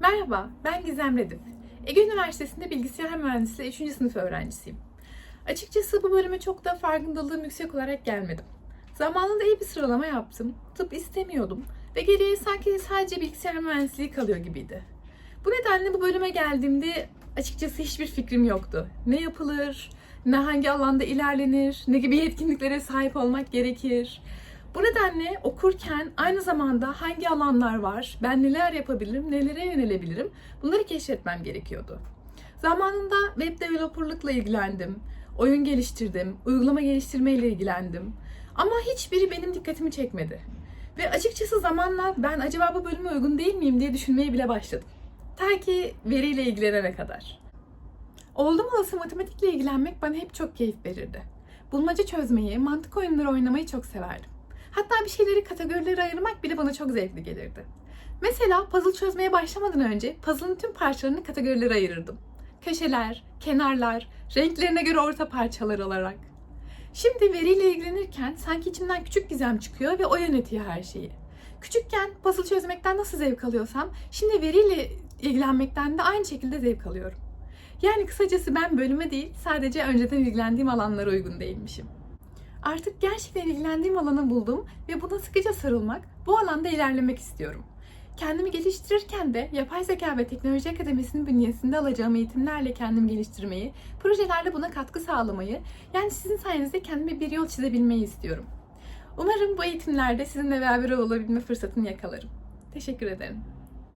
Merhaba, ben Gizem Redif. Ege Üniversitesi'nde bilgisayar mühendisliği 3. sınıf öğrencisiyim. Açıkçası bu bölüme çok da farkındalığım yüksek olarak gelmedim. Zamanında iyi bir sıralama yaptım, tıp istemiyordum ve geriye sanki sadece bilgisayar mühendisliği kalıyor gibiydi. Bu nedenle bu bölüme geldiğimde açıkçası hiçbir fikrim yoktu. Ne yapılır, ne hangi alanda ilerlenir, ne gibi yetkinliklere sahip olmak gerekir. Bu nedenle okurken aynı zamanda hangi alanlar var, ben neler yapabilirim, nelere yönelebilirim bunları keşfetmem gerekiyordu. Zamanında web developerlıkla ilgilendim, oyun geliştirdim, uygulama geliştirme ile ilgilendim. Ama hiçbiri benim dikkatimi çekmedi. Ve açıkçası zamanla ben acaba bu bölüme uygun değil miyim diye düşünmeye bile başladım. Ta ki veriyle ilgilenene kadar. Oldum olası matematikle ilgilenmek bana hep çok keyif verirdi. Bulmaca çözmeyi, mantık oyunları oynamayı çok severdim. Hatta bir şeyleri kategorilere ayırmak bile bana çok zevkli gelirdi. Mesela puzzle çözmeye başlamadan önce puzzle'ın tüm parçalarını kategorilere ayırırdım. Köşeler, kenarlar, renklerine göre orta parçalar olarak. Şimdi veriyle ilgilenirken sanki içimden küçük gizem çıkıyor ve o yönetiyor her şeyi. Küçükken puzzle çözmekten nasıl zevk alıyorsam, şimdi veriyle ilgilenmekten de aynı şekilde zevk alıyorum. Yani kısacası ben bölüme değil, sadece önceden ilgilendiğim alanlara uygun değilmişim. Artık gerçekten ilgilendiğim alanı buldum ve buna sıkıca sarılmak, bu alanda ilerlemek istiyorum. Kendimi geliştirirken de Yapay Zeka ve Teknoloji Akademisi'nin bünyesinde alacağım eğitimlerle kendimi geliştirmeyi, projelerle buna katkı sağlamayı, yani sizin sayenizde kendime bir yol çizebilmeyi istiyorum. Umarım bu eğitimlerde sizinle beraber olabilme fırsatını yakalarım. Teşekkür ederim.